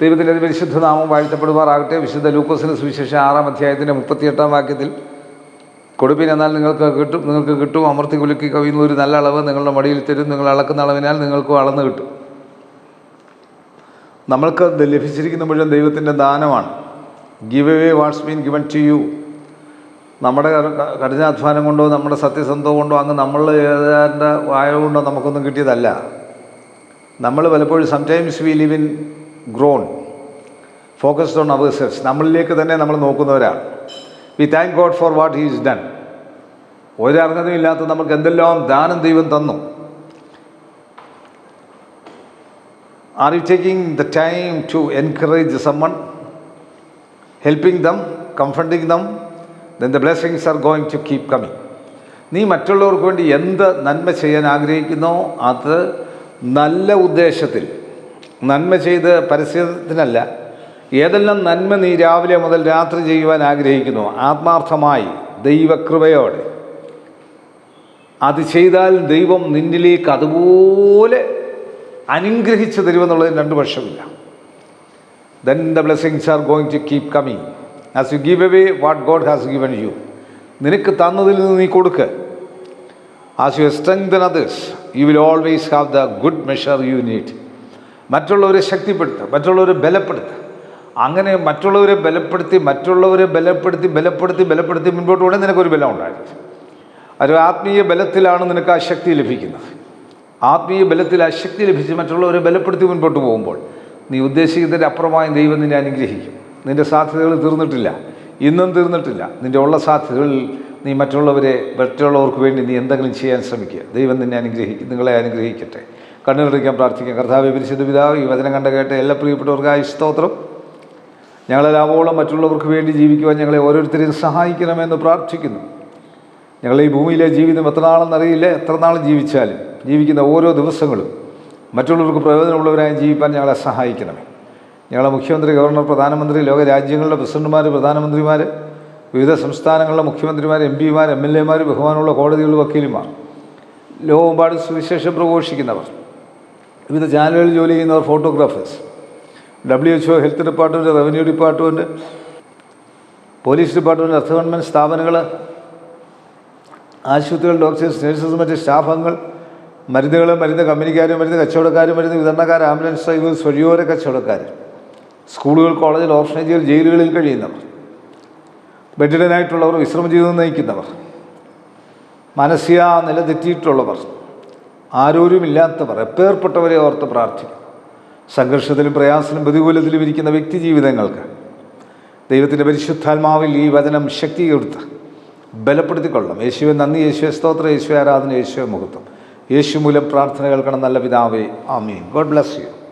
ദൈവത്തിന്റെ പരിശുദ്ധ നാമം വാഴ്ത്തപ്പെടുമാറാകട്ടെ. വിശുദ്ധ ലൂക്കോസിന് സുവിശേഷം ആറാം അധ്യായത്തിന്റെ മുപ്പത്തിയെട്ടാം വാക്യത്തിൽ കൊടുപ്പിൻ എന്നാൽ നിങ്ങൾക്ക് കിട്ടും നിങ്ങൾക്ക് കിട്ടും അമർത്തി കുലുക്കി കവിയുന്ന ഒരു നല്ല അളവ് നിങ്ങളുടെ മടിയിൽ തരും നിങ്ങൾ അളക്കുന്ന അളവിനാൽ നിങ്ങൾക്കും അളന്ന് കിട്ടും. നമ്മൾക്ക് ലഭിച്ചിരിക്കുന്ന മുഴുവൻ ദൈവത്തിന്റെ ദാനമാണ്. Give away what's been given to you നമ്മുടെ കഠിനാധ്വാനം കൊണ്ടോ നമ്മുടെ സത്യസന്ധത കൊണ്ടോ അങ്ങ് നമ്മൾ ഏതാണ്ട് വായ കൊണ്ടോ നമുക്കൊന്നും കിട്ടിയതല്ല. നമ്മൾ പലപ്പോഴും sometimes we live in grown focused on our selves നമ്മളിലേക്ക് തന്നെ നമ്മൾ നോക്കുന്നവരാണ്. We thank God for what he's done ഒരർഹതയും ഇല്ലാത്ത നമുക്ക് എന്തെല്ലാം ദാനം ദൈവം തന്നു. Are you taking the time to encourage someone helping them comforting them then the blessings are going to keep coming നീ മറ്റുള്ളവർക്ക് വേണ്ടി എന്ത് നന്മ ചെയ്യാൻ ആഗ്രഹിക്കുന്നോ അത് നല്ല ഉദ്ദേശത്തിൽ നന്മ ചെയ്ത് പരസ്യത്തിനല്ല ഏതെല്ലാം നന്മ നീ രാവിലെ മുതൽ രാത്രി ചെയ്യുവാൻ ആഗ്രഹിക്കുന്നു? ആത്മാർത്ഥമായി ദൈവകൃപയോടെ. അത് ചെയ്താൽ ദൈവം നിന്നിലേക്ക് അതുപോലെ അനുഗ്രഹിച്ചു തരുമെന്നുള്ളതിന് രണ്ട് പക്ഷമില്ല then the blessings are going to keep coming as you give away what God has given you നിനക്ക് തന്നതിൽ നിന്ന് നീ കൊടുക്ക്. As you strengthen others you will always have the good measure you need മറ്റുള്ളവരെ ശക്തിപ്പെടുത്തുക മറ്റുള്ളവരെ ബലപ്പെടുത്തുക. അങ്ങനെ മറ്റുള്ളവരെ ബലപ്പെടുത്തി മറ്റുള്ളവരെ ബലപ്പെടുത്തി ബലപ്പെടുത്തി ബലപ്പെടുത്തി മുൻപോട്ട് പോകണേ നിനക്കൊരു ബലം ഉണ്ടായിരിക്കും. ഒരു ആത്മീയ ബലത്തിലാണ് നിനക്ക് ആ ശക്തി ലഭിക്കുന്നത്. ആത്മീയ ബലത്തിൽ ആ ശക്തി ലഭിച്ച് മറ്റുള്ളവരെ ബലപ്പെടുത്തി മുൻപോട്ട് പോകുമ്പോൾ നീ ഉദ്ദേശിക്കുന്നതിന്റെ അപ്പുറമായി ദൈവം നിന്നെ അനുഗ്രഹിക്കും. നിന്റെ സാധ്യതകൾ തീർന്നിട്ടില്ല. ഇന്നും തീർന്നിട്ടില്ല. നിന്റെ ഉള്ള സാധ്യതകളിൽ നീ മറ്റുള്ളവരെ മറ്റുള്ളവർക്ക് വേണ്ടി നീ എന്തെങ്കിലും ചെയ്യാൻ ശ്രമിക്കുക. ദൈവം നിന്നെ അനുഗ്രഹിക്കും നിങ്ങളെ അനുഗ്രഹിക്കട്ടെ. കണ്ണുകളിക്കാൻ പ്രാർത്ഥിക്കാം. കർത്താവ് പരിശുദ്ധ പിതാവ് ഈ വചനം കണ്ട കേട്ട എല്ലാ പ്രിയപ്പെട്ടവർക്കായ സ്തോത്രം. ഞങ്ങളെല്ലാവോളം മറ്റുള്ളവർക്ക് വേണ്ടി ജീവിക്കുവാൻ ഞങ്ങളെ ഓരോരുത്തരെയും സഹായിക്കണമെന്ന് പ്രാർത്ഥിക്കുന്നു. ഞങ്ങൾ ഈ ഭൂമിയിലെ ജീവിതം എത്ര നാളെന്നറിയില്ല എത്ര നാൾ ജീവിച്ചാലും. ജീവിക്കുന്ന ഓരോ ദിവസങ്ങളും മറ്റുള്ളവർക്ക് പ്രയോജനമുള്ളവരായി ജീവിക്കാൻ ഞങ്ങളെ സഹായിക്കണമേ. ഞങ്ങളെ മുഖ്യമന്ത്രി ഗവർണർ പ്രധാനമന്ത്രി ലോക രാജ്യങ്ങളിലെ പ്രസിഡന്റുമാർ പ്രധാനമന്ത്രിമാർ വിവിധ സംസ്ഥാനങ്ങളിലെ മുഖ്യമന്ത്രിമാർ എം പിമാർ എം എൽ എമാർ ബഹുമാനമുള്ള കോടതികളിലെ വക്കീലുമാർ ലോകമെമ്പാടും സുവിശേഷം പ്രഘോഷിക്കുന്നവർ. വിവിധ ചാനലുകളിൽ ജോലി ചെയ്യുന്നവർ photographers. W H O health department revenue department police department അർദ്ധ ഗവൺമെന്റ് സ്ഥാപനങ്ങൾ ആശുപത്രികൾ ഡോക്ടേഴ്സ് നഴ്സസ് മറ്റ് സ്റ്റാഫംഗങ്ങൾ മരുന്നുകൾ മരുന്ന് കമ്പനിക്കാർ മരുന്ന് കച്ചവടക്കാർ മരുന്ന് വിതരണക്കാർ ആംബുലൻസ് ഡ്രൈവേഴ്സ് വഴിയോര കച്ചവടക്കാർ സ്കൂളുകൾ കോളേജിൽ ഓർഫനേജുകൾ ജയിലുകളിൽ കഴിയുന്നവർ ബെഡിഡനായിട്ടുള്ളവർ വിശ്രമ ജീവിതം നയിക്കുന്നവർ മാനസിക നില തെറ്റിയിട്ടുള്ളവർ ആരോരുമില്ലാത്തവർ എപ്പേർപ്പെട്ടവരെ ഓർത്ത് പ്രാർത്ഥിക്കും. സംഘർഷത്തിലും പ്രയാസത്തിലും പ്രതികൂലത്തിലും ഇരിക്കുന്ന വ്യക്തി ജീവിതങ്ങൾക്ക് ദൈവത്തിന്റെ പരിശുദ്ധാത്മാവിൽ ഈ വചനം ശക്തി ബലപ്പെടുത്തിക്കൊള്ളണം. യേശുവെ നന്ദി. യേശുവെ സ്തോത്ര. യേശു ആരാധന. യേശുവെ മുഹത്വം യേശു മൂലം പ്രാർത്ഥന കേൾക്കണം നല്ല പിതാവേ. ആമീൻ. God bless you.